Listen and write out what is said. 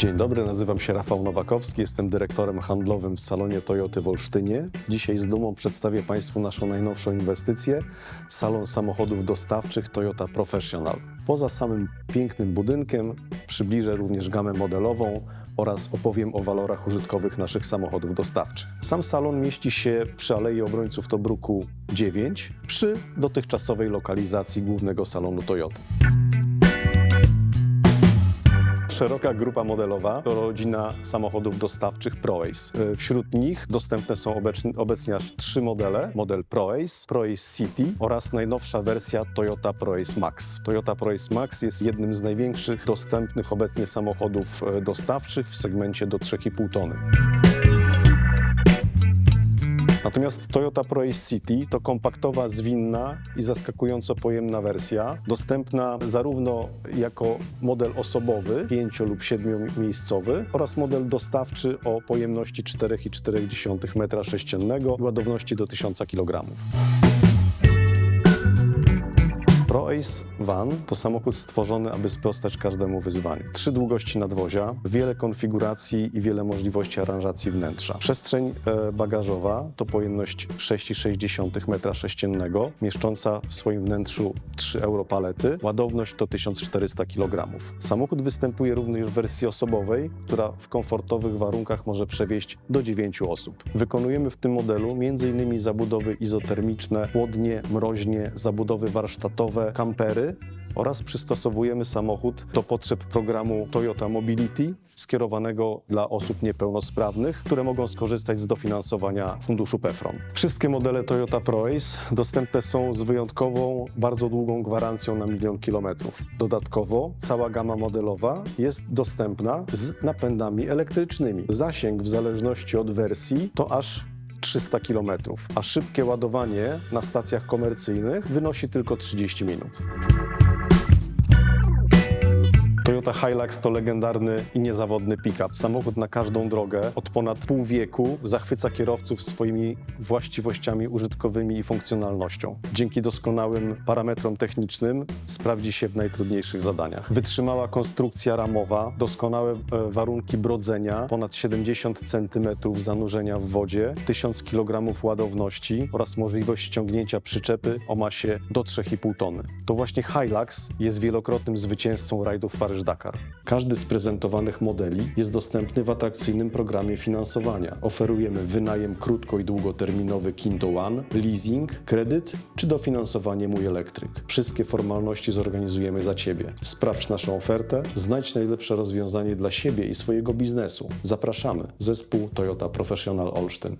Dzień dobry, nazywam się Rafał Nowakowski, jestem dyrektorem handlowym w salonie Toyoty w Olsztynie. Dzisiaj z dumą przedstawię Państwu naszą najnowszą inwestycję, salon samochodów dostawczych Toyota Professional. Poza samym pięknym budynkiem przybliżę również gamę modelową oraz opowiem o walorach użytkowych naszych samochodów dostawczych. Sam salon mieści się przy Alei Obrońców Tobruku 9 przy dotychczasowej lokalizacji głównego salonu Toyota. Szeroka grupa modelowa to rodzina samochodów dostawczych ProAce. Y, Wśród nich dostępne są obecnie, obecnie aż trzy modele. Model ProAce, ProAce City oraz najnowsza wersja Toyota ProAce Max. Toyota ProAce Max jest jednym z największych dostępnych obecnie samochodów y, dostawczych w segmencie do 3,5 tony. Natomiast Toyota ProAce City to kompaktowa, zwinna i zaskakująco pojemna wersja, dostępna zarówno jako model osobowy, 5 lub 7-miejscowy oraz model dostawczy o pojemności 4,4 m3 i ładowności do 1000 kg. ProAce Van to samochód stworzony, aby sprostać każdemu wyzwaniu. Trzy długości nadwozia, wiele konfiguracji i wiele możliwości aranżacji wnętrza. Przestrzeń e, bagażowa to pojemność 6,6 m3, mieszcząca w swoim wnętrzu 3 europalety. Ładowność to 1400 kg. Samochód występuje również w wersji osobowej, która w komfortowych warunkach może przewieźć do 9 osób. Wykonujemy w tym modelu m.in. zabudowy izotermiczne, chłodnie, mroźnie, zabudowy warsztatowe, kampery oraz przystosowujemy samochód do potrzeb programu Toyota Mobility skierowanego dla osób niepełnosprawnych, które mogą skorzystać z dofinansowania funduszu PEFRON. Wszystkie modele Toyota ProAce dostępne są z wyjątkową, bardzo długą gwarancją na milion kilometrów. Dodatkowo cała gama modelowa jest dostępna z napędami elektrycznymi. Zasięg w zależności od wersji to aż 300 km, a szybkie ładowanie na stacjach komercyjnych wynosi tylko 30 minut. Toyota Hilux to legendarny i niezawodny pick-up. Samochód na każdą drogę od ponad pół wieku zachwyca kierowców swoimi właściwościami użytkowymi i funkcjonalnością. Dzięki doskonałym parametrom technicznym sprawdzi się w najtrudniejszych zadaniach. Wytrzymała konstrukcja ramowa, doskonałe e, warunki brodzenia, ponad 70 cm zanurzenia w wodzie, 1000 kg ładowności oraz możliwość ściągnięcia przyczepy o masie do 3,5 tony. To właśnie Hilux jest wielokrotnym zwycięzcą rajdów Paryż-Dakar. Każdy z prezentowanych modeli jest dostępny w atrakcyjnym programie finansowania. Oferujemy wynajem krótko i długoterminowy Kinto One, leasing, kredyt czy dofinansowanie Mój Elektryk. Wszystkie formalności zorganizujemy za Ciebie. Sprawdź naszą ofertę, znajdź najlepsze rozwiązanie dla siebie i swojego biznesu. Zapraszamy. Zespół Toyota Professional Olsztyn.